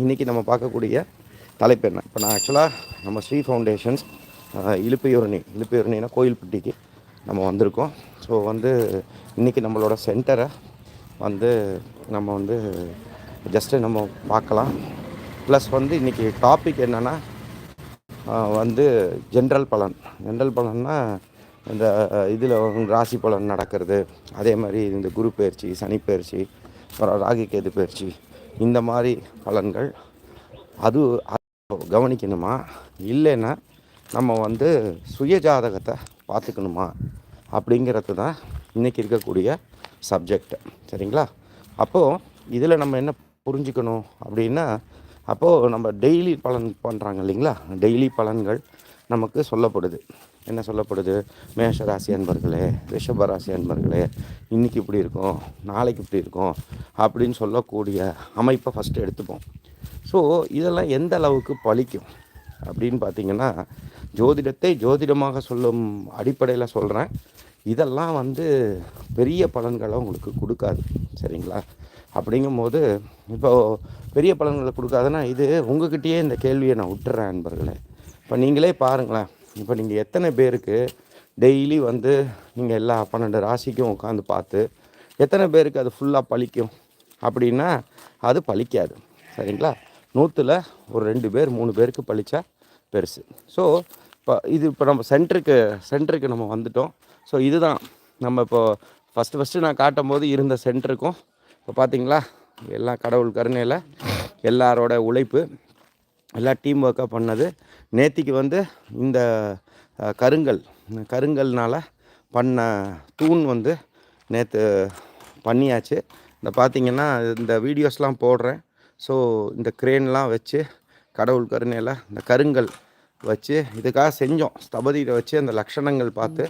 இன்றைக்கி நம்ம பார்க்கக்கூடிய தலைப்பு என்ன? இப்போ நான் ஆக்சுவலாக நம்ம ஸ்ரீ ஃபவுண்டேஷன்ஸ் இழுப்பையூரணி இழுப்பையூரணினா கோயில்பட்டிக்கு நம்ம வந்திருக்கோம். ஸோ வந்து இன்றைக்கி நம்மளோட சென்டரை வந்து நம்ம வந்து ஜஸ்ட்டு நம்ம பார்க்கலாம். ப்ளஸ் வந்து இன்றைக்கி டாபிக் என்னென்னா வந்து ஜென்ரல் பலன். ஜென்ரல் பலன்னா இந்த இதில் ராசி பலன் நடக்கிறது. அதே மாதிரி இந்த குரு பயிற்சி சனி பயிற்சி அப்புறம் ராகி கேது பயிற்சி இந்த மாதிரி பலன்கள். அது கவனிக்கணுமா? இல்லைன்னா நம்ம வந்து சுய ஜாதகத்தை பார்த்துக்கணுமா? அப்படிங்கிறது தான் இன்றைக்கி இருக்கக்கூடிய சப்ஜெக்ட் சரிங்களா? அப்போது இதில் நம்ம என்ன புரிஞ்சுக்கணும் அப்படின்னா அப்போது நம்ம டெய்லி பலன் பண்ணுறாங்க இல்லைங்களா? டெய்லி பலன்கள் நமக்கு சொல்லப்படுது. என்ன சொல்லப்படுது? மேஷ ராசி அன்பர்களே ரிஷப ராசி அன்பர்களே இன்றைக்கி இப்படி இருக்கும் நாளைக்கு இப்படி இருக்கும் அப்படின்னு சொல்லக்கூடிய அமைப்பை ஃபஸ்ட்டு எடுத்துப்போம். ஸோ இதெல்லாம் எந்த அளவுக்கு பழிக்கும்? அப்படின்னு பார்த்தீங்கன்னா ஜோதிடத்தை ஜோதிடமாக சொல்லும் அடிப்படையில் சொல்கிறேன் இதெல்லாம் வந்து பெரிய பலன்களை உங்களுக்கு கொடுக்காது சரிங்களா? அப்படிங்கும்போது இப்போது பெரிய பலன்களை கொடுக்காதுன்னா இது உங்ககிட்டயே இந்த கேள்வியை நான் விட்டுறேன் அன்பர்களே. இப்போ நீங்களே பாருங்களேன் இப்போ நீங்கள் எத்தனை பேருக்கு டெய்லி வந்து நீங்கள் எல்லா பன்னெண்டு ராசிக்கும் உட்காந்து பார்த்து எத்தனை பேருக்கு அது ஃபுல்லாக பழிக்கும்? அப்படின்னா அது பழிக்காது. சரிங்களா? நூற்றில் ஒரு ரெண்டு பேர் மூணு பேருக்கு பழித்தா பெருசு. ஸோ இப்போ இது இப்போ நம்ம சென்டருக்கு சென்டருக்கு நம்ம வந்துட்டோம். ஸோ இதுதான். நம்ம இப்போது ஃபஸ்ட்டு ஃபஸ்ட்டு நான் காட்டும் போது இருந்த சென்டருக்கும் இப்போ பார்த்தீங்களா? எல்லாம் கடவுள் கருணையில் எல்லாரோட உழைப்பு எல்லாம் டீம் ஒர்க்காக பண்ணது நேத்திக்கு வந்து இந்த கருங்கல் கருங்கல்னால் பண்ண தூண் வந்து நேற்று பண்ணியாச்சு. இந்த பார்த்தீங்கன்னா இந்த வீடியோஸ்லாம் போடுறேன். ஸோ இந்த க்ரேன்லாம் வச்சு கடவுள் கருணையில் இந்த கருங்கல் வச்சு இதுக்காக செஞ்சோம். ஸ்தபதியில் வச்சு அந்த லக்ஷணங்கள் பார்த்து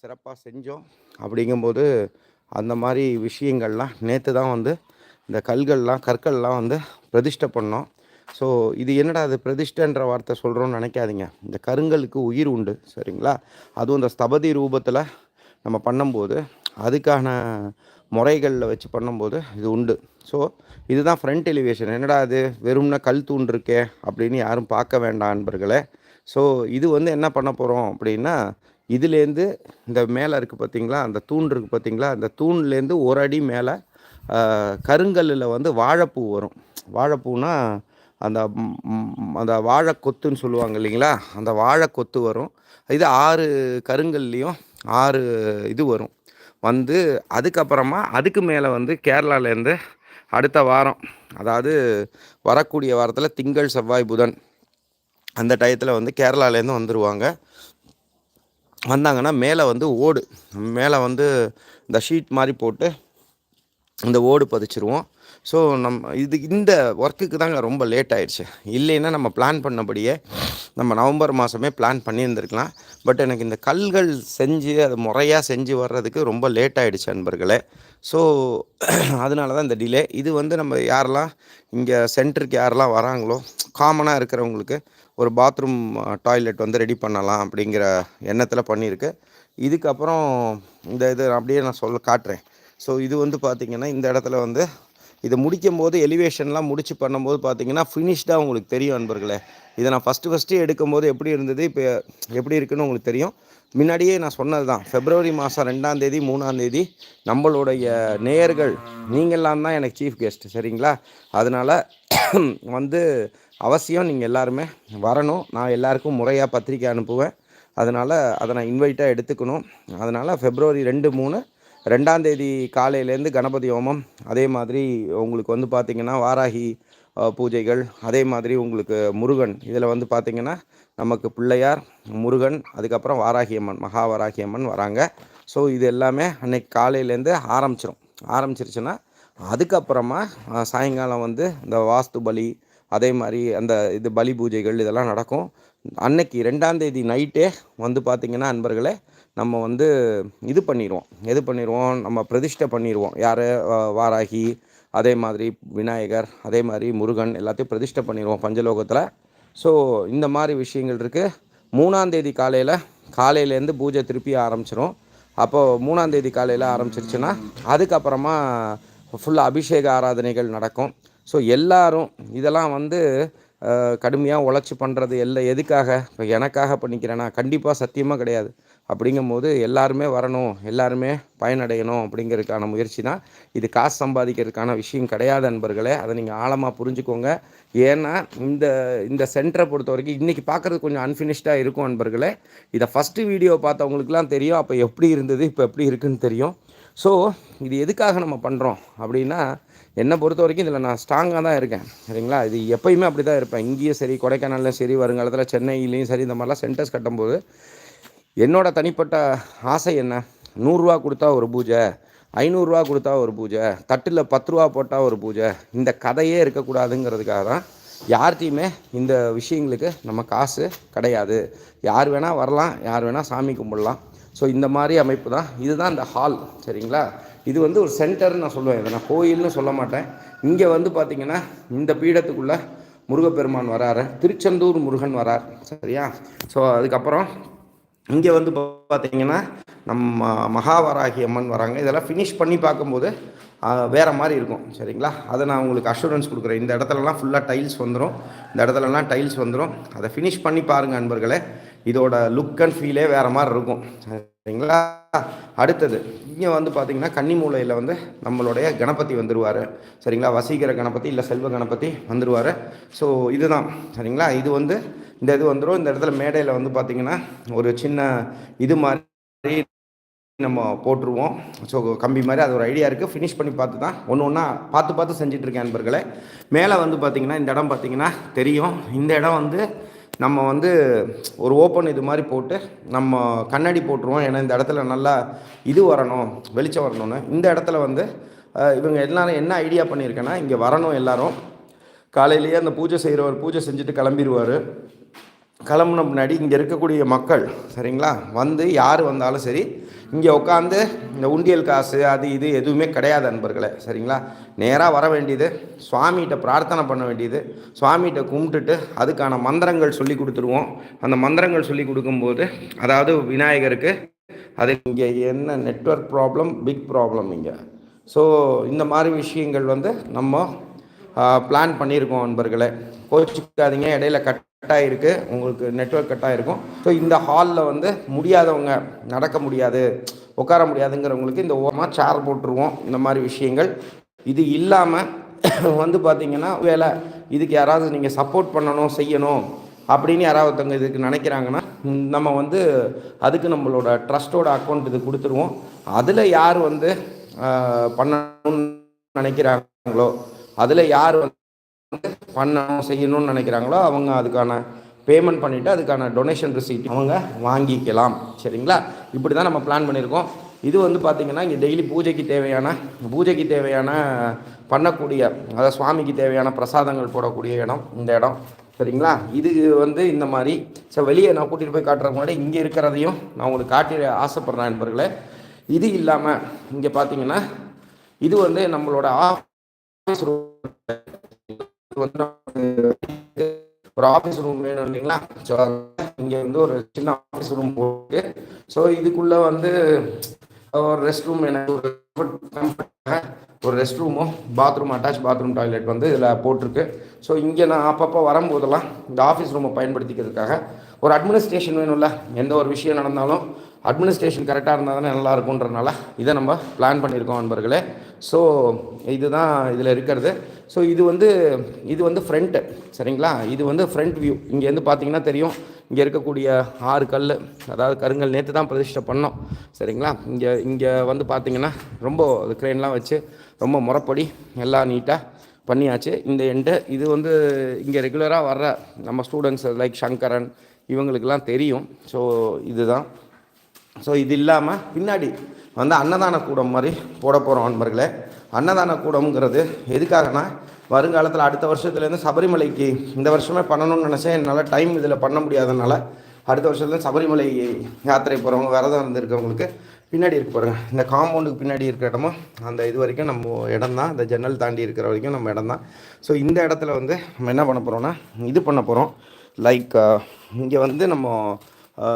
சிறப்பாக செஞ்சோம். அப்படிங்கும்போது அந்த மாதிரி விஷயங்கள்லாம் நேற்று தான் வந்து இந்த கல்கள்லாம் கற்கள்லாம் வந்து பிரதிஷ்டை பண்ணோம். ஸோ இது என்னடா அது பிரதிஷ்டன்ற வார்த்தை சொல்கிறோன்னு நினைக்காதீங்க. இந்த கருங்கலுக்கு உயிர் உண்டு சரிங்களா? அதுவும் இந்த ஸ்தபதி ரூபத்தில் நம்ம பண்ணும்போது அதுக்கான முறைகளில் வச்சு பண்ணும்போது இது உண்டு. ஸோ இதுதான் ஃப்ரண்ட் எலிவேஷன் என்னடா அது வெறும்னா கல் தூண் இருக்கே அப்படின்னு யாரும் பார்க்க வேண்டாம் நண்பர்களே ஸோ இது வந்து என்ன பண்ண போகிறோம் அப்படின்னா இதுலேருந்து இந்த மேலே இருக்குது பார்த்தீங்களா அந்த தூண் இருக்குது பார்த்தீங்களா அந்த தூண்லேருந்து ஒரு அடி மேலே கருங்கல்லில் வந்து வாழைப்பூ வரும். வாழைப்பூனா அந்த அந்த வாழை கொத்துன்னு சொல்லுவாங்க இல்லைங்களா? அந்த வாழை கொத்து வரும். இது ஆறு கருங்கல்லையும் ஆறு இது வரும். வந்து அதுக்கப்புறமா அதுக்கு மேலே வந்து கேரளாலேருந்து அடுத்த வாரம் அதாவது வரக்கூடிய வாரத்தில் திங்கள் செவ்வாய் புதன் அந்த டயத்தில் வந்து கேரளாலேருந்து வந்துடுவாங்க வந்தாங்கன்னா மேலே வந்து ஓடு மேலே வந்து இந்த ஷீட் மாதிரி போட்டு இந்த ஓடு பதிச்சிருவோம். ஸோ நம்ம இது இந்த ஒர்க்குக்கு தாங்க ரொம்ப லேட் ஆயிடுச்சு. இல்லைன்னா நம்ம பிளான் பண்ணபடியே நம்ம நவம்பர் மாதமே பிளான் பண்ணியிருந்துருக்கலாம். பட் எனக்கு இந்த கல்கள் செஞ்சு அது முறையாக செஞ்சு வர்றதுக்கு ரொம்ப லேட் ஆகிடுச்சு நண்பர்களே. ஸோ அதனால தான் இந்த டிலே இது வந்து நம்ம யாரெல்லாம் இங்கே சென்டருக்கு யாரெல்லாம் வராங்களோ காமனாக இருக்கிறவங்களுக்கு ஒரு பாத்ரூம் டாய்லெட் வந்து ரெடி பண்ணலாம் அப்படிங்கிற எண்ணத்தில் பண்ணியிருக்கு. இதுக்கப்புறம் இந்த இது அப்படியே நான் சொல்ல காட்டுறேன். ஸோ இது வந்து பார்த்திங்கன்னா இந்த இடத்துல வந்து இதை முடிக்கும் போது எலிவேஷன்லாம் முடிச்சு பண்ணும்போது பார்த்தீங்கன்னா ஃபினிஷ்டாக உங்களுக்கு தெரியும் நண்பர்களே. இதை நான் ஃபஸ்ட்டு ஃபஸ்ட்டு எடுக்கும்போது எப்படி இருந்தது இப்போ எப்படி இருக்குன்னு உங்களுக்கு தெரியும். முன்னாடியே நான் சொன்னது தான் ஃபெப்ரவரி மாதம் ரெண்டாந்தேதி மூணாந்தேதி நம்மளுடைய நேயர்கள் நீங்கள்லாம் தான் எனக்கு சீஃப் கெஸ்ட் சரிங்களா? அதனால் வந்து அவசியம் நீங்கள் எல்லாருமே வரணும். நான் எல்லாருக்கும் முறையாக பத்திரிக்கை அனுப்புவேன். அதனால் அதை நான் இன்வைட்டாக எடுத்துக்கணும். அதனால் ஃபெப்ரவரி ரெண்டு மூணு ரெண்டாம் தேதி காலையிலேருந்து கணபதி ஹோமம் அதே மாதிரி உங்களுக்கு வந்து பார்த்திங்கன்னா வாராகி பூஜைகள் அதே மாதிரி உங்களுக்கு முருகன். இதில் வந்து பார்த்திங்கன்னா நமக்கு பிள்ளையார் முருகன் அதுக்கப்புறம் வாராகி அம்மன் மகா அம்மன் வராங்க. ஸோ இது எல்லாமே அன்னைக்கு காலையிலேருந்து ஆரம்பிச்சிடும் ஆரம்பிச்சிருச்சுன்னா அதுக்கப்புறமா சாயங்காலம் வந்து இந்த வாஸ்து பலி அதே மாதிரி அந்த இது பலி பூஜைகள் இதெல்லாம் நடக்கும். அன்னைக்கு ரெண்டாம் தேதி நைட்டே வந்து பார்த்திங்கன்னா அன்பர்களே நம்ம வந்து இது பண்ணிடுவோம். எது பண்ணிடுவோம்? நம்ம பிரதிஷ்டை பண்ணிடுவோம். யார்? வாராகி அதே மாதிரி விநாயகர் அதே மாதிரி முருகன் எல்லாத்தையும் பிரதிஷ்டை பண்ணிடுவோம் பஞ்சலோகத்தில். ஸோ இந்த மாதிரி விஷயங்கள் இருக்குது மூணாந்தேதி காலையில் காலையிலேருந்து பூஜை திருப்பி ஆரம்பிச்சிடும் அப்போது மூணாந்தேதி காலையில் ஆரம்பிச்சிருச்சுன்னா அதுக்கப்புறமா ஃபுல்லாக அபிஷேக ஆராதனைகள் நடக்கும். ஸோ எல்லாரும் இதெல்லாம் வந்து கடுமையாக உழைச்சி பண்ணுறது எல்லாம் எதுக்காக? இப்போ எனக்காக பண்ணிக்கிறேன்னா கண்டிப்பாக சத்தியமாக கிடையாது. அப்படிங்கும்போது எல்லாருமே வரணும் எல்லாருமே பயனடையணும் அப்படிங்கிறதுக்கான முயற்சி தான். இது காசு சம்பாதிக்கிறதுக்கான விஷயம் கிடையாது நண்பர்களே. அதை நீங்கள் ஆழமாக புரிஞ்சுக்கோங்க. ஏன்னா இந்த இந்த சென்டரை பொறுத்த வரைக்கும் இன்றைக்கி பார்க்குறது கொஞ்சம் அன்ஃபினிஷ்டாக இருக்கும் நண்பர்களே. இதை ஃபஸ்ட்டு வீடியோ பார்த்தவங்களுக்குலாம் தெரியும். அப்போ எப்படி இருந்தது இப்போ எப்படி இருக்குன்னு தெரியும். ஸோ இது எதுக்காக நம்ம பண்ணுறோம் அப்படின்னா என்னை பொறுத்த வரைக்கும் இதில் நான் ஸ்ட்ராங்காக தான் இருக்கேன். சரிங்களா? இது எப்பயுமே அப்படி தான் இருப்பேன். இங்கேயும் சரி கொடைக்கானல்லையும் சரி வருங்காலத்தில் சென்னையிலையும் சரி இந்த மாதிரிலாம் சென்டர்ஸ் கட்டும்போது என்னோட தனிப்பட்ட ஆசை என்ன? நூறுரூவா கொடுத்தா ஒரு பூஜை ஐநூறுரூவா கொடுத்தா ஒரு பூஜை தட்டில் பத்து ரூபா போட்டால் ஒரு பூஜை இந்த கதையே இருக்கக்கூடாதுங்கிறதுக்காக தான் யார்கிட்டையுமே இந்த விஷயங்களுக்கு நம்ம காசு கிடையாது. யார் வேணால் வரலாம் யார் வேணால் சாமி கும்பிடலாம். ஸோ இந்த மாதிரி அமைப்பு தான். இதுதான் இந்த ஹால் சரிங்களா? இது வந்து ஒரு சென்டர்னு நான் சொல்லுவேன். இதை நான் கோயில்னு சொல்ல மாட்டேன். இங்கே வந்து பார்த்திங்கன்னா இந்த பீடத்துக்குள்ளே முருகப்பெருமான் வராரு. திருச்செந்தூர் முருகன் வரார் சரியா? ஸோ அதுக்கப்புறம் இங்கே வந்து பார்த்தீங்கன்னா நம்ம மகாவராகி அம்மன் வராங்க. இதெல்லாம் ஃபினிஷ் பண்ணி பார்க்கும்போது வேறு மாதிரி இருக்கும். சரிங்களா? அதை நான் உங்களுக்கு அஷூரன்ஸ் கொடுக்குறேன். இந்த இடத்துலலாம் ஃபுல்லாக டைல்ஸ் வந்துடும் இந்த இடத்துலலாம் டைல்ஸ் வந்துடும் அதை ஃபினிஷ் பண்ணி பாருங்கள் அன்பர்களே இதோட லுக் அண்ட் ஃபீலே வேறு மாதிரி இருக்கும். சரிங்களா? அடுத்தது இங்கே வந்து பார்த்திங்கன்னா கன்னிமூலையில் வந்து நம்மளுடைய கணபதி வந்துடுவார் சரிங்களா? வசீகர கணபதி இல்லை செல்வ கணபதி வந்துடுவார் ஸோ இதுதான். சரிங்களா? இது வந்து இந்த இது வந்துடும் இந்த இடத்துல மேடையில் வந்து பார்த்திங்கன்னா ஒரு சின்ன இது மாதிரி நம்ம போட்டுருவோம். ஸோ கம்பி மாதிரி அது ஒரு ஐடியா இருக்குது ஃபினிஷ் பண்ணி பார்த்து தான் ஒன்று ஒன்றா பார்த்து பார்த்து செஞ்சிட்ருக்கேன் நண்பர்களே. மேலே வந்து பார்த்திங்கன்னா இந்த இடம் பார்த்திங்கன்னா தெரியும். இந்த இடம் வந்து நம்ம வந்து ஒரு ஓப்பன் இது மாதிரி போட்டு நம்ம கண்ணாடி போட்டுருவோம். ஏன்னா இந்த இடத்துல நல்லா இது வரணும் வெளிச்சம் வரணும்னு. இந்த இடத்துல வந்து இவங்க எல்லாரும் என்ன ஐடியா பண்ணியிருக்கேன்னா இங்கே வரணும் எல்லாரும். காலையிலேயே அந்த பூஜை செய்கிறவர் பூஜை செஞ்சுட்டு கிளம்பிடுவார் கிளம்புன முன்னாடி இங்கே இருக்கக்கூடிய மக்கள் சரிங்களா? வந்து யார் வந்தாலும் சரி இங்கே உட்காந்து இந்த உண்டியல் காசு அது இது எதுவுமே கிடையாது நண்பர்களே சரிங்களா? நேராக வர வேண்டியது சுவாமிகிட்ட பிரார்த்தனை பண்ண வேண்டியது சுவாமிகிட்ட கும்பிட்டுட்டு அதுக்கான மந்திரங்கள் சொல்லி கொடுத்துருவோம். அந்த மந்திரங்கள் சொல்லி கொடுக்கும்போது அதாவது விநாயகருக்கு அது இங்கே என்ன நெட்ஒர்க் ப்ராப்ளம் பிக் ப்ராப்ளம் இங்கே. ஸோ இந்த மாதிரி விஷயங்கள் வந்து நம்ம பிளான் பண்ணியிருக்கோம் நண்பர்களே. கோச்சிக்காதீங்க இடையில கட் கட்டாயிருக்கு. உங்களுக்கு நெட்ஒர்க் கட்டாயிருக்கும். ஸோ இந்த ஹாலில் வந்து முடியாதவங்க நடக்க முடியாது உட்கார முடியாதுங்கிறவங்களுக்கு இந்த ஓரமாக சேர் போட்டுருவோம். இந்த மாதிரி விஷயங்கள். இது இல்லாமல் வந்து பார்த்திங்கன்னா வேலை இதுக்கு யாராவது நீங்கள் சப்போர்ட் பண்ணணும் செய்யணும் அப்படின்னு யாராவது ஒருத்தவங்க இதுக்கு நினைக்கிறாங்கன்னா நம்ம வந்து அதுக்கு நம்மளோட ட்ரஸ்ட்டோட அக்கௌண்ட் இது கொடுத்துருவோம். அதில் யார் வந்து பண்ணணும்னு நினைக்கிறாங்களோ அதில் யார் வந்து பண்ணணும் செய்யணும்னு நினைக்கிறாங்களோ அவங்க அதுக்கான பேமெண்ட் பண்ணிவிட்டு அதுக்கான டொனேஷன் ரிசீட் அவங்க வாங்கிக்கலாம். சரிங்களா? இப்படி தான் நம்ம பிளான் பண்ணியிருக்கோம். இது வந்து பார்த்திங்கன்னா இங்கே டெய்லி பூஜைக்கு தேவையான பூஜைக்கு தேவையான பண்ணக்கூடிய அதாவது சுவாமிக்கு தேவையான பிரசாதங்கள் போடக்கூடிய இடம் இந்த இடம். சரிங்களா? இது வந்து இந்த மாதிரி. ஸோ வெளியே நான் கூட்டிகிட்டு போய் காட்டுறதுக்கு முன்னாடி. இங்கே இருக்கிறதையும் நான் உங்களுக்கு காட்டி ஆசைப்பட்றேன் நண்பர்களே. இது இல்லாமல் இங்கே பார்த்தீங்கன்னா இது வந்து நம்மளோட ஆஃப் ஒரு ஆஃபீஸ் ரூம் வேணும் இல்லைங்களா? ஸோ இங்கே வந்து ஒரு சின்ன ஆஃபீஸ் ரூம் போட்டு ஸோ இதுக்குள்ளே வந்து ஒரு ரெஸ்ட் ரூம் எனக்கு ஒரு ஒரு ரெஸ்ட் ரூமும் பாத்ரூம் அட்டாச் பாத்ரூம் டாய்லெட் வந்து இதில் போட்டிருக்கு. ஸோ இங்கே நான் அப்பப்போ வரும்போதெல்லாம் இந்த ஆஃபீஸ் ரூமை பயன்படுத்திக்கிறதுக்காக ஒரு அட்மினிஸ்ட்ரேஷன் வேணும்ல. எந்த ஒரு விஷயம் நடந்தாலும் அட்மினிஸ்ட்ரேஷன் கரெக்டாக இருந்தால் தானே நல்லா இருக்குன்றனால இதை நம்ம பிளான் பண்ணியிருக்கோம் நண்பர்களே. ஸோ இதுதான் இதில் இருக்கிறது. ஸோ இது வந்து இது வந்து ஃப்ரண்ட்டு சரிங்களா? இது வந்து ஃப்ரண்ட் வியூ இங்கேருந்து பார்த்தீங்கன்னா தெரியும். இங்கே இருக்கக்கூடிய ஆறு கல் அதாவது கருங்கல் நேற்று தான் பிரதிஷ்டை பண்ணோம் சரிங்களா? இங்கே இங்கே வந்து பார்த்தீங்கன்னா ரொம்ப கிரெயின்லாம் வச்சு ரொம்ப முறைப்படி எல்லாம் நீட்டாக பண்ணியாச்சு. இந்த எண்டு இது வந்து இங்கே ரெகுலராக வர்ற நம்ம ஸ்டூடெண்ட்ஸ் லைக் சங்கரன் இவங்களுக்கெல்லாம் தெரியும். ஸோ இதுதான். ஸோ இது இல்லாமல் பின்னாடி வந்து அன்னதான கூடம் மாதிரி போட போகிறோம் அன்பர்களே அன்னதான கூடம்ங்கிறது எதுக்காகனா வருங்காலத்தில் அடுத்த வருஷத்துலேருந்து சபரிமலைக்கு இந்த வருஷமே பண்ணணும்னு நினச்சேன். என்னால் டைம் இதில் பண்ண முடியாதனால அடுத்த வருஷத்துல சபரிமலை யாத்திரை போகிறவங்க விரதம் இருந்திருக்கவங்களுக்கு பின்னாடி இருக்க பாருங்கள் இந்த காம்பவுண்டுக்கு பின்னாடி இருக்கிற இடமும் அந்த இது வரைக்கும் நம்ம இடம் தான். இந்த ஜன்னல் தாண்டி இருக்கிற வரைக்கும் நம்ம இடம் தான். ஸோ இந்த இடத்துல வந்து நம்ம என்ன பண்ண போகிறோம்னா இது பண்ண போகிறோம் லைக் இங்கே வந்து நம்ம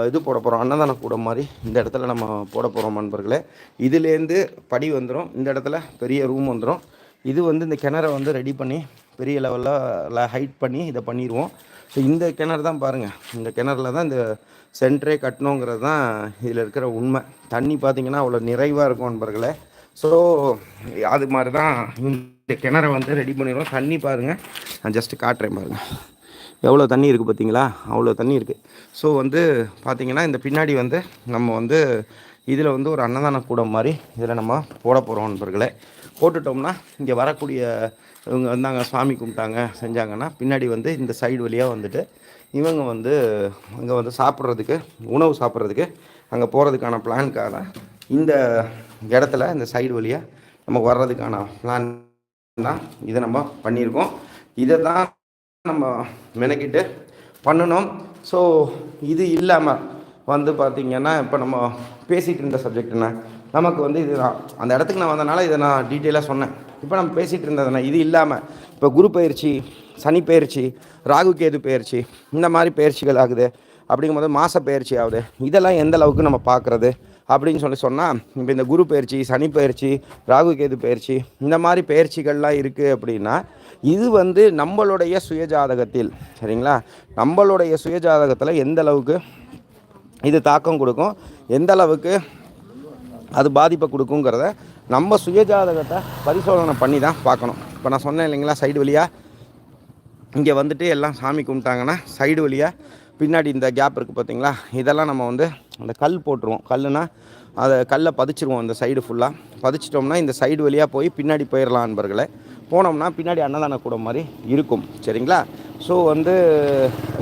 இது போட போகிறோம் அன்னதான கூடம் மாதிரி இந்த இடத்துல நம்ம போட போகிறோம் நண்பர்களே. இதுலேருந்து படி வந்துடும் இந்த இடத்துல பெரிய ரூம் வந்துடும் இது வந்து இந்த கிணறை வந்து ரெடி பண்ணி பெரிய லெவலில் ஹைட் பண்ணி இதை பண்ணிடுவோம் ஸோ இந்த கிணறு தான் பாருங்கள் இந்த கிணறுல தான் இந்த சென்டரே கட்டணுங்கிறது தான் இதில் இருக்கிற உண்மை. தண்ணி பார்த்திங்கன்னா அவ்வளோ நிறைவாக இருக்கும் நண்பர்களே. ஸோ அது மாதிரி தான் இந்த கிணறை வந்து ரெடி பண்ணிடுவோம் தண்ணி பாருங்கள் நான் ஜஸ்ட்டு காட்டுறேன் பாருங்கள் எவ்வளோ தண்ணி இருக்குது பார்த்தீங்களா? அவ்வளோ தண்ணி இருக்குது ஸோ வந்து பார்த்திங்கன்னா இந்த பின்னாடி வந்து நம்ம வந்து இதில் வந்து ஒரு அன்னதான கூடம் மாதிரி இதில் நம்ம போட போகிறோம் நண்பர்களே. போட்டுட்டோம்னா இங்கே வரக்கூடிய இவங்க வந்தாங்க சாமி கும்பிட்டாங்க செஞ்சாங்கன்னா பின்னாடி வந்து இந்த சைடு வழியாக வந்துட்டு இவங்க வந்து இங்கே வந்து சாப்பிட்றதுக்கு உணவு சாப்பிட்றதுக்கு அங்கே போகிறதுக்கான பிளான்க்கான இந்த இடத்துல இந்த சைடு வழியாக நமக்கு வர்றதுக்கான பிளான் தான் இதை நம்ம பண்ணியிருக்கோம். இதை தான் நம்ம மெனக்கிட்டு பண்ணணும். ஸோ இது இல்லாமல் வந்து பார்த்திங்கன்னா இப்போ நம்ம பேசிகிட்டு இருந்த சப்ஜெக்ட் என்ன? நமக்கு வந்து இதுதான். அந்த இடத்துக்கு நான் வந்தனால இதை நான் டீட்டெயிலாக சொன்னேன். இப்போ நம்ம பேசிகிட்டு இருந்ததுனா இது இல்லாமல் இப்போ குரு பயிற்சி சனி பயிற்சி ராகு கேது பயிற்சி இந்த மாதிரி பயிற்சிகள் ஆகுது. அப்படிங்கும்போது மாத பயிற்சி ஆகுது. இதெல்லாம் எந்த அளவுக்கு நம்ம பார்க்குறது அப்படின்னு சொல்லி சொன்னால் இப்போ இந்த குரு பயிற்சி சனி பயிற்சி ராகு கேது பயிற்சி இந்த மாதிரி பயிற்சிகள்லாம் இருக்குது அப்படின்னா இது வந்து நம்மளுடைய சுயஜாதகத்தில் சரிங்களா? நம்மளுடைய சுயஜாதகத்தில் எந்த அளவுக்கு இது தாக்கம் கொடுக்கும் எந்த அளவுக்கு அது பாதிப்பை கொடுக்குங்கிறத நம்ம சுயஜாதகத்தை பரிசோதனை பண்ணி தான் பார்க்கணும். இப்போ நான் சொன்னேன் இல்லைங்களா சைடு வழியாக இங்கே வந்துட்டு எல்லாம் சாமி கும்பிட்டாங்கன்னா சைடு வழியாக பின்னாடி இந்த கேப் இருக்குது பார்த்தீங்களா இதெல்லாம் நம்ம வந்து அந்த கல் போட்டுருவோம். கல்லுனா அதை கல்லை பதிச்சிருவோம் இந்த சைடு ஃபுல்லாக பதிச்சிட்டோம்னா இந்த சைடு வழியாக போய் பின்னாடி போயிடலாம் நண்பர்களே. போனோம்னா பின்னாடி அன்னதான கூடம் மாதிரி இருக்கும். சரிங்களா? ஸோ வந்து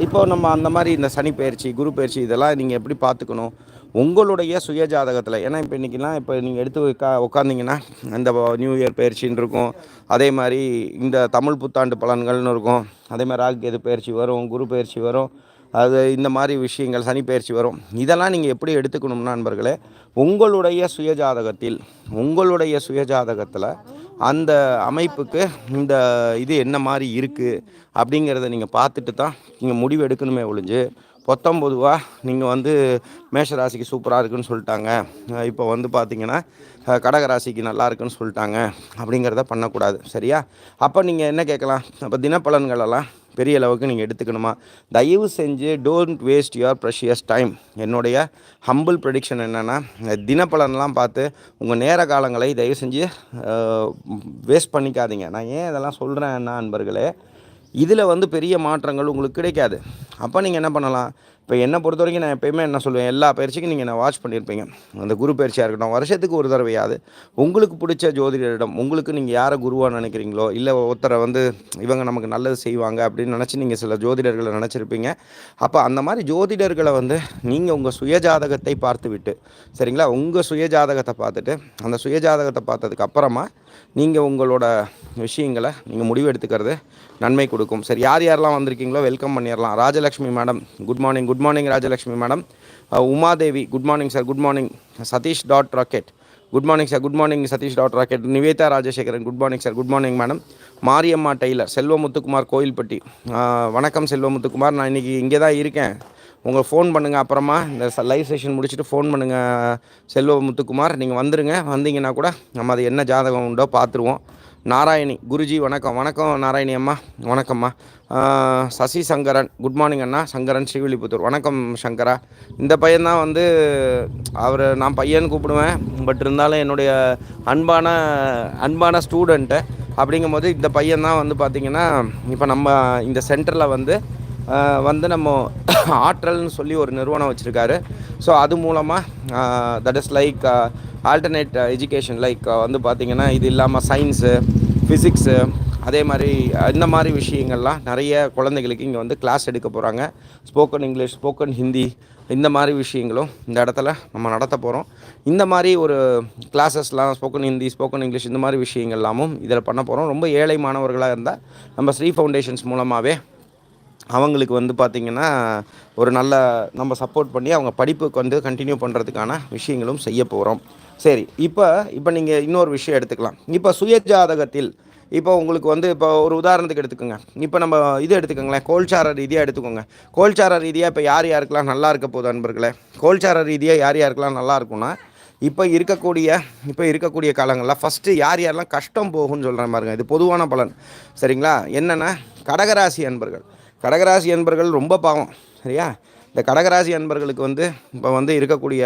இப்போ நம்ம அந்த மாதிரி இந்த சனி பயிற்சி குரு பயிற்சி இதெல்லாம் நீங்கள் எப்படி பார்த்துக்கணும்? உங்களுடைய சுய ஜாதகத்தில் ஏன்னா இப்போ இன்றைக்கெலாம் இப்போ நீங்கள் எடுத்து உட்கா உட்காந்திங்கன்னா இந்த நியூ இயர் பயிற்சின்னு இருக்கும். அதே மாதிரி இந்த தமிழ் புத்தாண்டு பலன்கள்னு இருக்கும். அதே மாதிரி ராகு கேது பயிற்சி வரும் குரு பயிற்சி வரும். அது இந்த மாதிரி விஷயங்கள் சனிப்பெயர்ச்சி வரும். இதெல்லாம் நீங்கள் எப்படி எடுத்துக்கணும்னா நண்பர்களே உங்களுடைய சுயஜாதகத்தில் உங்களுடைய சுயஜாதகத்தில் அந்த அமைப்புக்கு இந்த இது என்ன மாதிரி இருக்குது அப்படிங்கிறத நீங்கள் பார்த்துட்டு தான் நீங்கள் முடிவு எடுக்கணுமே ஒழிஞ்சு பொத்தம் பொதுவாக நீங்கள் வந்து மேஷராசிக்கு சூப்பராக இருக்குன்னு சொல்லிட்டாங்க. இப்போ வந்து பார்த்தீங்கன்னா கடகராசிக்கு நல்லா இருக்குன்னு சொல்லிட்டாங்க அப்படிங்கிறத பண்ணக்கூடாது சரியா? அப்போ நீங்கள் என்ன கேட்கலாம்? அப்போ தினப்பலன்களெல்லாம் பெரிய அளவுக்கு நீங்கள் எடுத்துக்கணுமா? தயவு செஞ்சு don't waste your precious time என்னுடைய ஹம்பிள் ப்ரெடிக்ஷன் என்னென்னா தினப்பலன்லாம் பார்த்து உங்கள் நேர காலங்களை தயவு செஞ்சு வேஸ்ட் பண்ணிக்காதீங்க. நான் ஏன் இதெல்லாம் சொல்கிறேன் என்ன அன்பர்களே இதில் வந்து பெரிய மாற்றங்கள் உங்களுக்கு கிடைக்காது. அப்போ நீங்கள் என்ன பண்ணலாம்? இப்போ என்னை பொறுத்த வரைக்கும் நான் எப்போயுமே என்ன சொல்லுவேன் எல்லா பயிற்சிக்கும் நீங்கள் நான் வாட்ச் பண்ணியிருப்பீங்க. அந்த குரு பயிற்சியாக இருக்கட்டும் வருஷத்துக்கு ஒரு தடவையாவது உங்களுக்கு பிடிச்ச ஜோதிடரிடம் உங்களுக்கு நீங்கள் யாரை குருவாக நினைக்கிறீங்களோ இல்லை ஒருத்தரை வந்து இவங்க நமக்கு நல்லது செய்வாங்க அப்படின்னு நினச்சி நீங்கள் சில ஜோதிடர்களை நினச்சிருப்பீங்க. அப்போ அந்த மாதிரி ஜோதிடர்களை வந்து நீங்கள் உங்கள் சுயஜாதகத்தை பார்த்து விட்டு சரிங்களா? உங்கள் சுயஜாதகத்தை பார்த்துட்டு அந்த சுயஜாதகத்தை பார்த்ததுக்கு அப்புறமா நீங்கள் உங்களோட விஷயங்களை நீங்கள் முடிவு எடுத்துக்கிறது நன்மை கொடுக்கும். சரி யார் யாரெல்லாம் வந்திருக்கீங்களோ வெல்கம் பண்ணிடலாம் Rajalakshmi madam good morning good morning Rajalakshmi madam Umadevi good morning sir good morning Satish dot rocket good morning sir good morning Satish dot rocket Nivetha Rajasekaran good morning sir good morning madam Mariyamma tailor Selvamuthukumar Kovilpatti. வணக்கம் செல்வமுத்துக்குமார். நான் இன்றைக்கி இங்கே தான் இருக்கேன். உங்கள் phone பண்ணுங்கள் அப்புறமா இந்த லைவ் செஷன் முடிச்சுட்டு ஃபோன் பண்ணுங்கள் செல்வ முத்துக்குமார் நீங்கள் வந்துடுங்க வந்தீங்கன்னா கூட நம்ம அது என்ன ஜாதகம் உண்டோ பார்த்துருவோம். நாராயணி குருஜி வணக்கம். வணக்கம் நாராயணி அம்மா. வணக்கம்மா. சசி சங்கரன். குட் மார்னிங் அண்ணா. சங்கரன் ஸ்ரீவில்லிபுத்தூர். வணக்கம் சங்கரா. இந்த பையன்தான் வந்து அவர் நான் பையன் கூப்பிடுவேன். பட் இருந்தாலும் என்னுடைய அன்பான அன்பான ஸ்டூடெண்ட்டு அப்படிங்கும்போது இந்த பையன்தான் வந்து பார்த்திங்கன்னா இப்போ நம்ம இந்த சென்டரில் வந்து வந்து நம்ம ஆற்றல்னு சொல்லி ஒரு நிறுவனம் வச்சுருக்காரு. ஸோ அது மூலமாக that is like alternate education like வந்து பார்த்திங்கன்னா இது இல்லாமல் சயின்ஸு ஃபிசிக்ஸு அதே மாதிரி uh, இந்த மாதிரி விஷயங்கள்லாம் நிறைய குழந்தைகளுக்கு இங்கே வந்து கிளாஸ் எடுக்க போகிறாங்க ஸ்போக்கன் இங்கிலீஷ் ஸ்போக்கன் ஹிந்தி இந்த மாதிரி விஷயங்களும் இந்த இடத்துல நம்ம நடத்த போகிறோம் இந்த மாதிரி ஒரு கிளாஸஸ்லாம் ஸ்போக்கன் ஹிந்தி ஸ்போக்கன் இங்கிலீஷ் இந்த மாதிரி விஷயங்கள்லாமும் இதில் பண்ண போகிறோம் ரொம்ப ஏழை மாணவர்களாக இருந்தால் நம்ம ஸ்ரீ ஃபவுண்டேஷன்ஸ் மூலமாகவே அவங்களுக்கு வந்து பார்த்திங்கன்னா ஒரு நல்ல நம்ம சப்போர்ட் பண்ணி அவங்க படிப்புக்கு வந்து கண்டினியூ பண்ணுறதுக்கான விஷயங்களும் செய்ய போகிறோம் சரி இப்போ இப்போ நீங்கள் இன்னொரு விஷயம் எடுத்துக்கலாம். இப்போ சுயஜாதகத்தில் இப்போ உங்களுக்கு வந்து இப்போ ஒரு உதாரணத்துக்கு எடுத்துக்கோங்க. இப்போ நம்ம இது எடுத்துக்கோங்களேன் கோல்சார ரீதியாக எடுத்துக்கோங்க. கோல்சார ரீதியாக இப்போ யார் யாருக்கெல்லாம் நல்லா இருக்க போகுது அன்பர்களே? கோல்சார ரீதியாக யார் யாருக்கெல்லாம் நல்லா இருக்கும்னா இப்போ இருக்கக்கூடிய இப்போ இருக்கக்கூடிய காலங்களில் ஃபஸ்ட்டு யார் யாரெல்லாம் கஷ்டம் போகும்னு சொல்கிற மாதிரிங்க இது பொதுவான பலன். சரிங்களா? என்னென்னா கடகராசி அன்பர்கள். கடகராசி அன்பர்கள் ரொம்ப பாவம். சரியா? இந்த கடகராசி அன்பர்களுக்கு வந்து இப்போ வந்து இருக்கக்கூடிய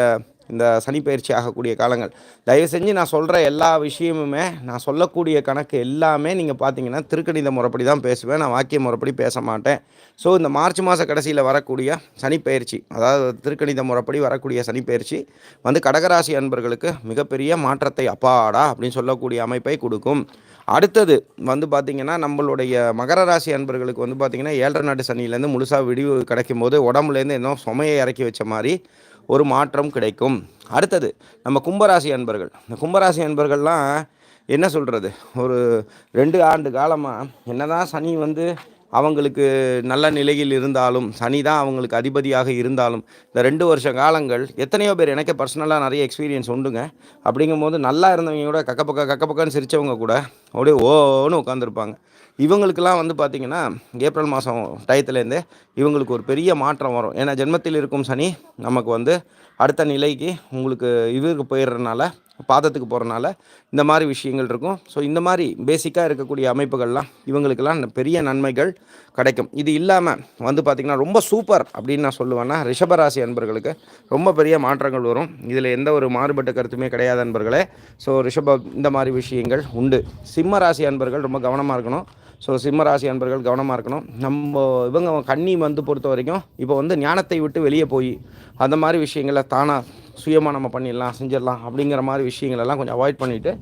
இந்த சனிப்பயிற்சி ஆகக்கூடிய காலங்கள். தயவு செஞ்சு நான் சொல்கிற எல்லா விஷயமுமே நான் சொல்லக்கூடிய கணக்கு எல்லாமே நீங்கள் பார்த்தீங்கன்னா திருக்கணித முறைப்படி தான் பேசுவேன். நான் வாக்கிய முறைப்படி பேச மாட்டேன். ஸோ இந்த மார்ச் மாத கடைசியில் வரக்கூடிய சனிப்பயிற்சி அதாவது திருக்கணித முறைப்படி வரக்கூடிய சனிப்பயிற்சி வந்து கடகராசி அன்பர்களுக்கு மிகப்பெரிய மாற்றத்தை அப்பாடா அப்படின்னு சொல்லக்கூடிய அமைப்பை கொடுக்கும். அடுத்தது வந்து பார்த்திங்கன்னா நம்மளுடைய மகர ராசி அன்பர்களுக்கு வந்து பார்த்திங்கன்னா ஏழரை நாட்டு சனியிலேருந்து முழுசாக விடிவு கிடைக்கும் போது உடம்புலேருந்து இன்னும் சுமையை இறக்கி வச்ச மாதிரி ஒரு மாற்றம் கிடைக்கும். அடுத்தது நம்ம கும்பராசி அன்பர்கள். இந்த கும்பராசி அன்பர்கள்லாம் என்ன சொல்கிறது ஒரு ரெண்டு ஆண்டு காலமாக என்னதான் சனி வந்து அவங்களுக்கு நல்ல நிலையில் இருந்தாலும் சனி தான் அவங்களுக்கு அதிபதியாக இருந்தாலும் இந்த ரெண்டு வருஷ காலங்கள் எத்தனையோ பேர் எனக்கு பர்சனலாக நிறைய எக்ஸ்பீரியன்ஸ் உண்டுங்க. அப்படிங்கும்போது நல்லா இருந்தவங்க கூட கக்க பக்க கக்க சிரித்தவங்க கூட அப்படியே ஓன்னு உட்காந்துருப்பாங்க இவங்களுக்கெல்லாம் வந்து பார்த்திங்கன்னா ஏப்ரல் மாதம் டயத்துலேருந்தே இவங்களுக்கு ஒரு பெரிய மாற்றம் வரும். ஏன்னா ஜென்மத்தில் இருக்கும் சனி நமக்கு வந்து அடுத்த நிலைக்கு உங்களுக்கு இவருக்கு போயிடுறதுனால பாதத்துக்கு போகிறனால இந்த மாதிரி விஷயங்கள் இருக்கும். ஸோ இந்த மாதிரி பேசிக்காக இருக்கக்கூடிய அமைப்புகள்லாம் இவங்களுக்கெல்லாம் பெரிய நன்மைகள் கிடைக்கும். இது இல்லாமல் வந்து பார்த்திங்கன்னா ரொம்ப சூப்பர் அப்படின்னு நான் சொல்லுவேன்னா ரிஷபராசி அன்பர்களுக்கு ரொம்ப பெரிய மாற்றங்கள் வரும். இதில் எந்த ஒரு மாறுபட்ட கருத்துமே கிடையாது அன்பர்களே. ஸோ ரிஷப இந்த மாதிரி விஷயங்கள் உண்டு. சிம்ம ராசி அன்பர்கள் ரொம்ப கவனமாக இருக்கணும். ஸோ சிம்மராசி அன்பர்கள் கவனமாக இருக்கணும். நம்ம இவங்க கண்ணி வந்து பொறுத்த வரைக்கும் இப்போ வந்து ஞானத்தை விட்டு வெளியே போய் அந்த மாதிரி விஷயங்களை தானாக சுயமாக நம்ம பண்ணிடலாம் செஞ்சிடலாம் அப்படிங்கிற மாதிரி விஷயங்களெல்லாம் கொஞ்சம் அவாய்ட் பண்ணிவிட்டு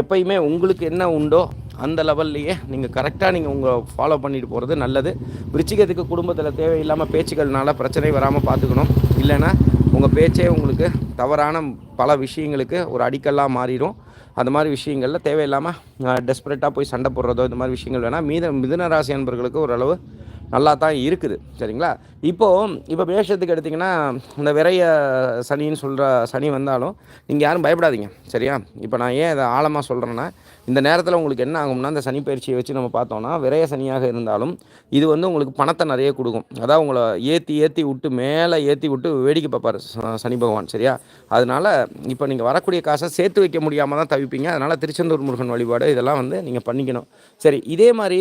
எப்பயுமே உங்களுக்கு என்ன உண்டோ அந்த லெவல்லையே நீங்கள் கரெக்டாக நீங்கள் உங்கள் ஃபாலோ பண்ணிட்டு போகிறது நல்லது. விருச்சிகத்துக்கு குடும்பத்தில் தேவையில்லாமல் பேச்சுக்கள்னால பிரச்சனை வராமல் பார்த்துக்கணும். இல்லைன்னா உங்கள் பேச்சே உங்களுக்கு தவறான பல விஷயங்களுக்கு ஒரு அடிக்கல்லாக மாறிடும் அந்த மாதிரி விஷயங்களில் தேவையில்லாமல் டெஸ்பரேட்டாக போய் சண்டை போடுறதோ இந்த மாதிரி விஷயங்கள் வேணால் மீத மிதுன ராசி அன்பர்களுக்கு ஓரளவு நல்லா தான் இருக்குது. சரிங்களா? இப்போது இப்போ மேஷத்துக்கு எடுத்திங்கன்னா இந்த விரைய சனின்னு சொல்கிற சனி வந்தாலும் நீங்கள் யாரும் பயப்படாதீங்க. சரியா? இப்போ நான் ஏன் இதை ஆழமாக சொல்கிறேன்னா இந்த நேரத்தில் உங்களுக்கு என்ன ஆகும்னா இந்த சனி பயிற்சியை வச்சு நம்ம பார்த்தோம்னா விரைய சனியாக இருந்தாலும் இது வந்து உங்களுக்கு பணத்தை நிறைய கொடுக்கும். அதாவது உங்களை ஏற்றி ஏற்றி விட்டு மேலே ஏற்றி விட்டு வேடிக்கை பார்ப்பார் சனி பகவான். சரியா? அதனால் இப்போ நீங்கள் வரக்கூடிய காசை சேர்த்து வைக்க முடியாமல் தான் தவிப்பீங்க. அதனால் திருச்செந்தூர் முருகன் வழிபாடு இதெல்லாம் வந்து நீங்கள் பண்ணிக்கணும். சரி இதே மாதிரி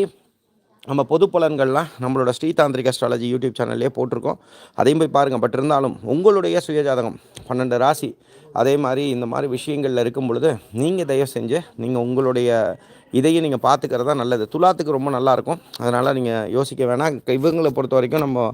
நம்ம பொது பலன்கள்லாம் நம்மளோட ஸ்ரீதாந்திரிக் அஸ்ட்ராலஜி யூடியூப் சேனல்லே போட்டிருக்கோம். அதையும் போய் பாருங்கள் பட் இருந்தாலும் உங்களுடைய சுயஜாதகம் பன்னெண்டு ராசி அதே மாதிரி இந்த மாதிரி விஷயங்களில் இருக்கும் பொழுது நீங்கள் தயவு செஞ்சு நீங்கள் உங்களுடைய இதையும் நீங்கள் பார்த்துக்கிறது தான் நல்லது. துலாத்துக்கு ரொம்ப நல்லாயிருக்கும் அதனால் நீங்கள் யோசிக்க வேணாம். இவங்களை பொறுத்த வரைக்கும் நம்ம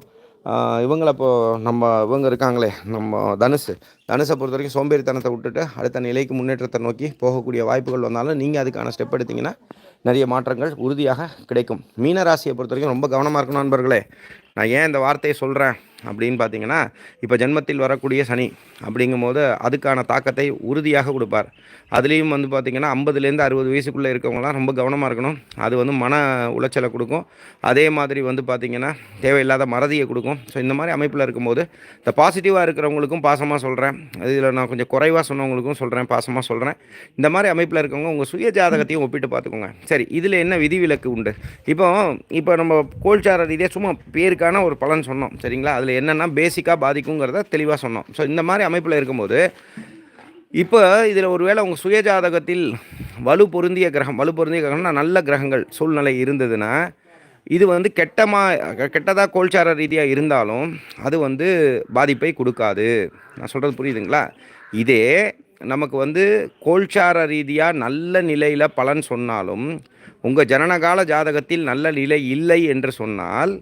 இவங்களை இப்போது நம்ம இவங்க இருக்காங்களே நம்ம தனுசு. தனுசை பொறுத்த வரைக்கும் சோம்பேறித்தனத்தை விட்டுட்டு அடுத்த நிலைக்கு முன்னேற்றத்தை நோக்கி போகக்கூடிய வாய்ப்புகள் வந்தாலும் நீங்கள் அதுக்கான ஸ்டெப் எடுத்திங்கன்னா நிறைய மாற்றங்கள் உறுதியாக கிடைக்கும். மீனராசியை பொறுத்த வரைக்கும் ரொம்ப கவனமாக இருக்கணும் நண்பர்களே. நான் ஏன் இந்த வார்த்தையை சொல்கிறேன் அப்படின்னு பார்த்தீங்கன்னா இப்போ ஜென்மத்தில் வரக்கூடிய சனி அப்படிங்கும்போது அதுக்கான தாக்கத்தை உறுதியாக கொடுப்பார். அதுலேயும் வந்து பார்த்திங்கன்னா ஐம்பதுலேருந்து அறுபது வயசுக்குள்ளே இருக்கவங்களாம் ரொம்ப கவனமாக இருக்கணும். அது வந்து மன உளைச்சலை கொடுக்கும். அதே மாதிரி வந்து பார்த்திங்கன்னா தேவையில்லாத மறதியை கொடுக்கும். ஸோ இந்த மாதிரி அமைப்பில் இருக்கும்போது இந்த பாசிட்டிவாக இருக்கிறவங்களுக்கும் பாசமாக சொல்கிறேன் இதில் நான் கொஞ்சம் குறைவாக சொன்னவங்களுக்கும் சொல்கிறேன் பாசமாக சொல்கிறேன் இந்த மாதிரி அமைப்பில் இருக்கவங்க உங்கள் சுய ஜாதகத்தையும் ஒப்பிட்டு பார்த்துக்கோங்க. சரி இதில் என்ன விதிவிலக்கு உண்டு? இப்போ இப்போ நம்ம கோல்சார ரீதியாக சும்மா பேருக்கான ஒரு பலன் சொன்னோம் சரிங்களா? அதில் அதில் என்னென்னா பேசிக்காக பாதிக்குங்கிறத தெளிவாக சொன்னோம். ஸோ இந்த மாதிரி அமைப்பில் இருக்கும்போது இப்போ இதில் ஒருவேளை உங்கள் சுயஜாதகத்தில் வலு பொருந்திய கிரகம் வலு பொருந்திய கிரகம்னா நல்ல கிரகங்கள் சூழ்நிலை இருந்ததுன்னா இது வந்து கெட்டமாக கெட்டதாக கோல்சார ரீதியாக இருந்தாலும் அது வந்து பாதிப்பை கொடுக்காது. நான் சொல்கிறது புரியுதுங்களா? இதே நமக்கு வந்து கோல்சார ரீதியாக நல்ல நிலையில் பலன் சொன்னாலும் உங்கள் ஜனனகால ஜாதகத்தில் நல்ல நிலை இல்லை என்று சொன்னால்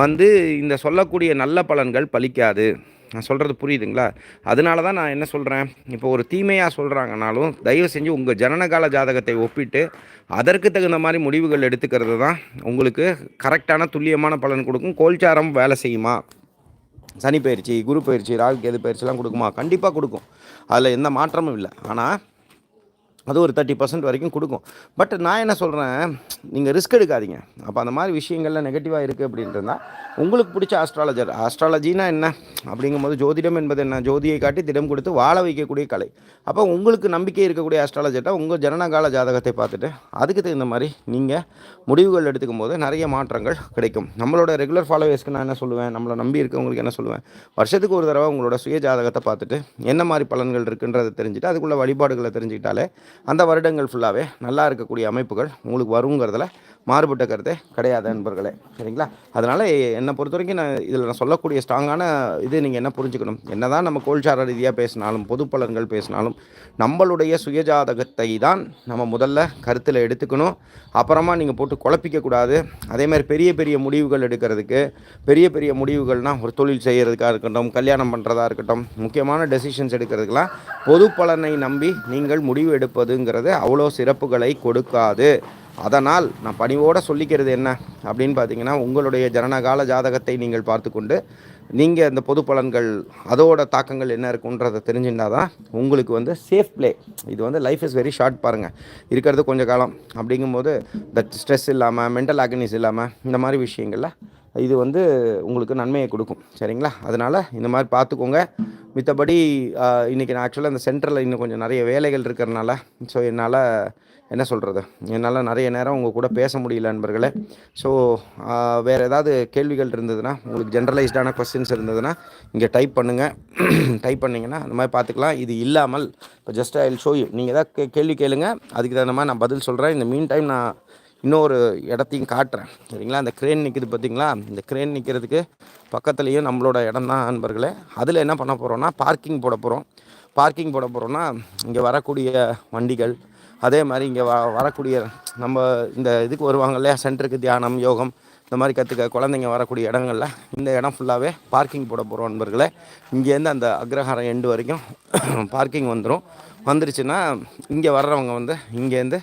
வந்து இந்த சொல்லக்கூடிய நல்ல பலன்கள் பலிக்காது. நான் சொல்கிறது புரியுதுங்களா? அதனால தான் நான் என்ன சொல்கிறேன் இப்போ ஒரு தீமையாக சொல்கிறாங்கனாலும் தயவு செஞ்சு உங்கள் ஜனனகால ஜாதகத்தை ஒப்பிட்டு அதற்கு தகுந்த மாதிரி முடிவுகள் எடுத்துக்கிறது தான் உங்களுக்கு கரெக்டான துல்லியமான பலன் கொடுக்கும். கோல்சாரம் வேலை செய்யுமா? சனி பயிற்சி குரு பயிற்சி ராகு கேது பயிற்சிலாம் கொடுக்குமா? கண்டிப்பாக கொடுக்கும். அதில் எந்த மாற்றமும் இல்லை. ஆனால் அது ஒரு தேர்ட்டி பர்சன்ட் வரைக்கும் கொடுக்கும். பட் நான் என்ன சொல்கிறேன் நீங்கள் ரிஸ்க் எடுக்காதீங்க. அப்போ அந்த மாதிரி விஷயங்கள்லாம் நெகட்டிவாக இருக்குது அப்படின்றதா உங்களுக்கு பிடிச்ச ஆஸ்ட்ராலஜர் ஆஸ்ட்ராலஜினா என்ன? அப்படிங்கும்போது ஜோதிடம் என்பது என்ன? ஜோதியை காட்டி திடம் கொடுத்து வாழ வைக்கக்கூடிய கலை. அப்போ உங்களுக்கு நம்பிக்கை இருக்கக்கூடிய ஆஸ்ட்ராலஜர்ட்டாக உங்கள் ஜனனகால ஜாதகத்தை பார்த்துட்டு அதுக்கு தகுந்த மாதிரி நீங்கள் முடிவுகள் எடுத்துக்கும் போது நிறைய மாற்றங்கள் கிடைக்கும். நம்மளோட ரெகுலர் ஃபாலோவர்ஸ்க்கு நான் என்ன சொல்லுவேன்? நம்மளை நம்பி இருக்கவங்களுக்கு என்ன சொல்லுவேன்? வருஷத்துக்கு ஒரு தடவை உங்களோட சுய ஜாதகத்தை பார்த்துட்டு என்ன மாதிரி பலன்கள் இருக்குன்றதை தெரிஞ்சுட்டு அதுக்குள்ள வழிபாடுகளை தெரிஞ்சுக்கிட்டாலே அந்த வருடங்கள் ஃபுல்லாகவே நல்லா இருக்கக்கூடிய அமைப்புகள் உங்களுக்கு வருங்கிறதுல மாறுபட்ட கருத்தே கிடையாது நண்பர்களே. சரிங்களா? அதனால் என்னை பொறுத்த வரைக்கும் நான் இதில் நான் சொல்லக்கூடிய ஸ்ட்ராங்கான இது நீங்கள் என்ன புரிஞ்சுக்கணும்? என்ன தான் நம்ம கோல்சார ரீதியாக பேசினாலும் பொது பலன்கள் பேசினாலும் நம்மளுடைய சுயஜாதகத்தை தான் நம்ம முதல்ல கருத்தில் எடுத்துக்கணும். அப்புறமா நீங்கள் போட்டு குழப்பிக்கக்கூடாது அதேமாதிரி பெரிய பெரிய முடிவுகள் எடுக்கிறதுக்கு பெரிய பெரிய முடிவுகள்னால் ஒரு தொழில் செய்கிறதுக்காக இருக்கட்டும் கல்யாணம் பண்ணுறதா இருக்கட்டும் முக்கியமான டெசிஷன்ஸ் எடுக்கிறதுக்கெல்லாம் பொது பலனை நம்பி நீங்கள் முடிவு எடுப்பதுங்கிறது அவ்வளோ சிறப்புகளை கொடுக்காது. அதனால் நான் பணிவோடு சொல்லிக்கிறது என்ன அப்படின்னு பார்த்தீங்கன்னா உங்களுடைய ஜனனகால ஜாதகத்தை நீங்கள் பார்த்துக்கொண்டு நீங்கள் இந்த பொது பலன்கள் அதோட தாக்கங்கள் என்ன இருக்குன்றதை தெரிஞ்சுருந்தா தான் உங்களுக்கு வந்து சேஃப் ப்ளே இது வந்து லைஃப் இஸ் வெரி ஷார்ட் பாருங்கள் இருக்கிறது கொஞ்சம் காலம். அப்படிங்கும்போது இந்த ஸ்ட்ரெஸ் இல்லாமல் மென்டல் ஆக்னிஸ் இல்லாமல் இந்த மாதிரி விஷயங்களில் இது வந்து உங்களுக்கு நன்மையை கொடுக்கும். சரிங்களா? அதனால் இந்த மாதிரி பார்த்துக்கோங்க. மித்தபடி இன்றைக்கி நான் ஆக்சுவலாக இந்த சென்டரில் இன்னும் கொஞ்சம் நிறைய வேலைகள் இருக்கிறனால ஸோ என்னால் என்ன சொல்கிறது என்னால் நிறைய நேரம் உங்கள் கூட பேச முடியல நண்பர்களே. ஸோ வேறு ஏதாவது கேள்விகள் இருந்ததுன்னா உங்களுக்கு ஜென்ரலைஸ்டான கொஸ்டின்ஸ் இருந்ததுன்னா இங்கே டைப் பண்ணுங்கள் டைப் பண்ணிங்கன்னா அந்த மாதிரி பார்த்துக்கலாம். இது இல்லாமல் இப்போ ஜஸ்ட் ஐ ஷோ யூ நீங்கள் ஏதாவது கேள்வி கேளுங்க. அதுக்கு தகுந்த மாதிரி நான் பதில் சொல்கிறேன் இந்த மீன் டைம் நான் இன்னொரு இடத்தையும் காட்டுறேன். சரிங்களா? அந்த க்ரேன் நிற்கிது பார்த்தீங்களா? இந்த க்ரேன் நிற்கிறதுக்கு பக்கத்துலேயும் நம்மளோட இடம் தான் நண்பர்களே. அதில் என்ன பண்ண போகிறோன்னா பார்க்கிங் போட போகிறோம் பார்க்கிங் போட போகிறோன்னா இங்கே வரக்கூடிய வண்டிகள் அதே மாதிரி இங்கே வ வரக்கூடிய நம்ம இந்த இதுக்கு வருவாங்க இல்லையா? சென்டருக்கு தியானம் யோகம் இந்த மாதிரி கற்றுக்க குழந்தைங்க வரக்கூடிய இடங்களில் இந்த இடம் ஃபுல்லாகவே பார்க்கிங் போட போகிறோம் நண்பர்களே. இங்கேருந்து அந்த அக்ரஹாரம் எண்டு வரைக்கும் பார்க்கிங் வந்துடும் வந்துருச்சுன்னா இங்கே வர்றவங்க வந்து இங்கேருந்து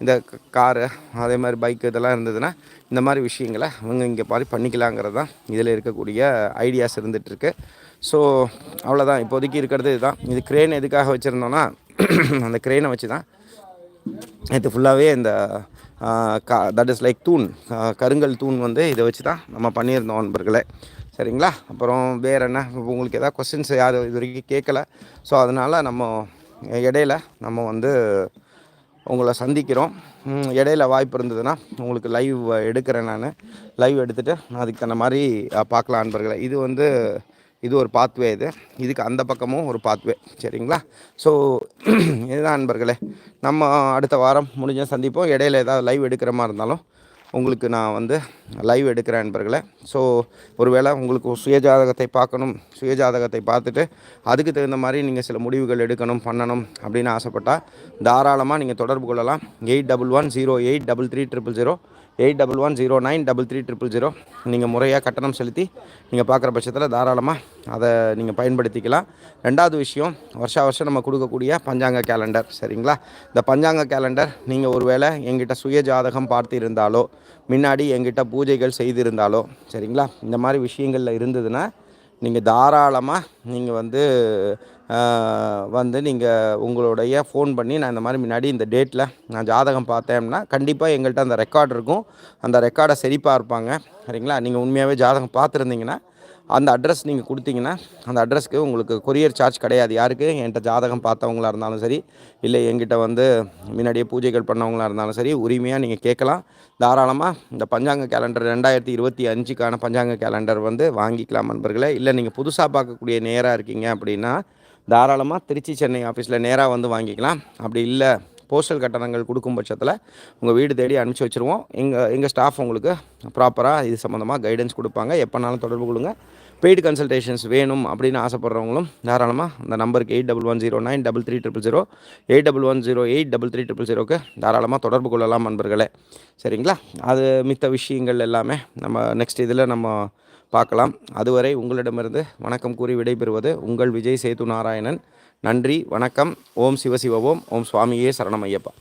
இந்த காரு அதே மாதிரி பைக்கு இதெல்லாம் இருந்ததுன்னா இந்த மாதிரி விஷயங்களை அவங்க இங்கே மாதிரி பண்ணிக்கலாங்கிறது தான் இதில் இருக்கக்கூடிய ஐடியாஸ் இருந்துகிட்ருக்கு ஸோ அவ்வளோதான் இப்போதைக்கு இருக்கிறது இதுதான். இது க்ரெயின் எதுக்காக வச்சுருந்தோன்னா அந்த க்ரேனை வச்சு தான் இது ஃபுல்லாகவே இந்த கா தட் இஸ் லைக் தூண் கருங்கல் தூண் வந்து இதை வச்சு தான் நம்ம பண்ணியிருந்தோம் நண்பர்களே. சரிங்களா? அப்புறம் வேறு என்ன? உங்களுக்கு எதாவது கொஸ்டின்ஸ் யாரும் இது வரைக்கும் கேட்கல ஸோ அதனால் நம்ம இடையில நம்ம வந்து உங்களை சந்திக்கிறோம். இடையில வாய்ப்பு இருந்ததுன்னா உங்களுக்கு லைவ் எடுக்கிறேன் நான். லைவ் எடுத்துகிட்டு அதுக்கு தகுந்த மாதிரி பார்க்கலாம் நண்பர்களை. இது வந்து இது ஒரு பாத்வே இது. இதுக்கு அந்த பக்கமும் ஒரு பாத்வே சரிங்களா? ஸோ இதுதான் நண்பர்களே. நம்ம அடுத்த வாரம் முடிஞ்ச சந்திப்போம். இடையில ஏதாவது லைவ் எடுக்கிற மாதிரி இருந்தாலும் உங்களுக்கு நான் வந்து லைவ் எடுக்கிறேன் நண்பர்களே. ஸோ ஒருவேளை உங்களுக்கு சுயஜாதகத்தை பார்க்கணும் சுயஜாதகத்தை பார்த்துட்டு அதுக்கு தகுந்த மாதிரி நீங்கள் சில முடிவுகள் எடுக்கணும் பண்ணணும் அப்படின்னு ஆசைப்பட்டால் தாராளமாக நீங்கள் தொடர்பு கொள்ளலாம். Eight double one zero eight double three triple zero eight double one zero nine double three triple zero. நீங்கள் முறையாக கட்டணம் செலுத்தி நீங்கள் பார்க்குற பட்சத்தில் தாராளமாக அதை நீங்கள் பயன்படுத்திக்கலாம். ரெண்டாவது விஷயம் வருஷா வருஷம் நம்ம கொடுக்கக்கூடிய பஞ்சாங்க கேலண்டர் சரிங்களா? இந்த பஞ்சாங்க கேலண்டர் நீங்கள் ஒரு வேளை எங்கிட்ட சுய ஜாதகம் பார்த்து இருந்தாலோ முன்னாடி எங்கிட்ட பூஜைகள் செய்திருந்தாலோ சரிங்களா? இந்த மாதிரி விஷயங்களில் இருந்ததுன்னா நீங்கள் தாராளமாக நீங்கள் வந்து வந்து நீங்கள் உங்களுடைய ஃபோன் பண்ணி நான் இந்த மாதிரி முன்னாடி இந்த டேட்டில் நான் ஜாதகம் பார்த்தேன்னா கண்டிப்பாக எங்கள்கிட்ட அந்த ரெக்கார்டு இருக்கும். அந்த ரெக்கார்டை சரிப்பாக இருப்பாங்க சரிங்களா? நீங்கள் உண்மையாகவே ஜாதகம் பார்த்துருந்தீங்கன்னா அந்த அட்ரஸ் நீங்கள் கொடுத்தீங்கன்னா அந்த அட்ரஸ்க்கு உங்களுக்கு கொரியர் சார்ஜ் கிடையாது. யாருக்கு? என்கிட்ட ஜாதகம் பார்த்தவங்களாக இருந்தாலும் சரி இல்லை எங்கிட்ட வந்து முன்னாடியே பூஜைகள் பண்ணவங்களாக இருந்தாலும் சரி உரிமையாக நீங்கள் கேட்கலாம். தாராளமாக இந்த பஞ்சாங்க கேலண்டர் ரெண்டாயிரத்தி இருபத்தி அஞ்சுக்கான பஞ்சாங்க கேலண்டர் வந்து வாங்கிக்கலாம் நண்பர்களே. இல்லை நீங்கள் புதுசாக பார்க்கக்கூடிய நேராக இருக்கீங்க அப்படின்னா தாராளமாக திருச்சி சென்னை ஆஃபீஸில் நேராக வந்து வாங்கிக்கலாம். அப்படி இல்லை போஸ்டல் கட்டணங்கள் கொடுக்கும் பட்சத்தில் உங்கள் வீடு தேடி அனுப்பிச்சி வச்சுருவோம். எங்கள் எங்கள் ஸ்டாஃப் உங்களுக்கு ப்ராப்பராக இது சம்மந்தமாக கைடன்ஸ் கொடுப்பாங்க. எப்போனாலும் தொடர்பு கொடுங்க பெய்டு கன்சல்டேஷன்ஸ் வேணும் அப்படின்னு ஆசைப்பட்றவங்களும் தாராளமாக அந்த நம்பருக்கு eight double one zero nine double three triple zero eight double one zero eight double three triple ஜீரோக்கு தாராளமாக தொடர்பு கொள்ளலாம் நண்பர்களே. சரிங்களா? அது மித்த விஷயங்கள் எல்லாமே நம்ம நெக்ஸ்ட் இதில் நம்ம பார்க்கலாம். அதுவரை உங்களிடமிருந்து வணக்கம் கூறி விடைபெறுவது உங்கள் விஜய் சேது நாராயணன். நன்றி வணக்கம். ஓம் சிவசிவ ஓம். ஓம் சுவாமியே சரணம் ஐயப்பா.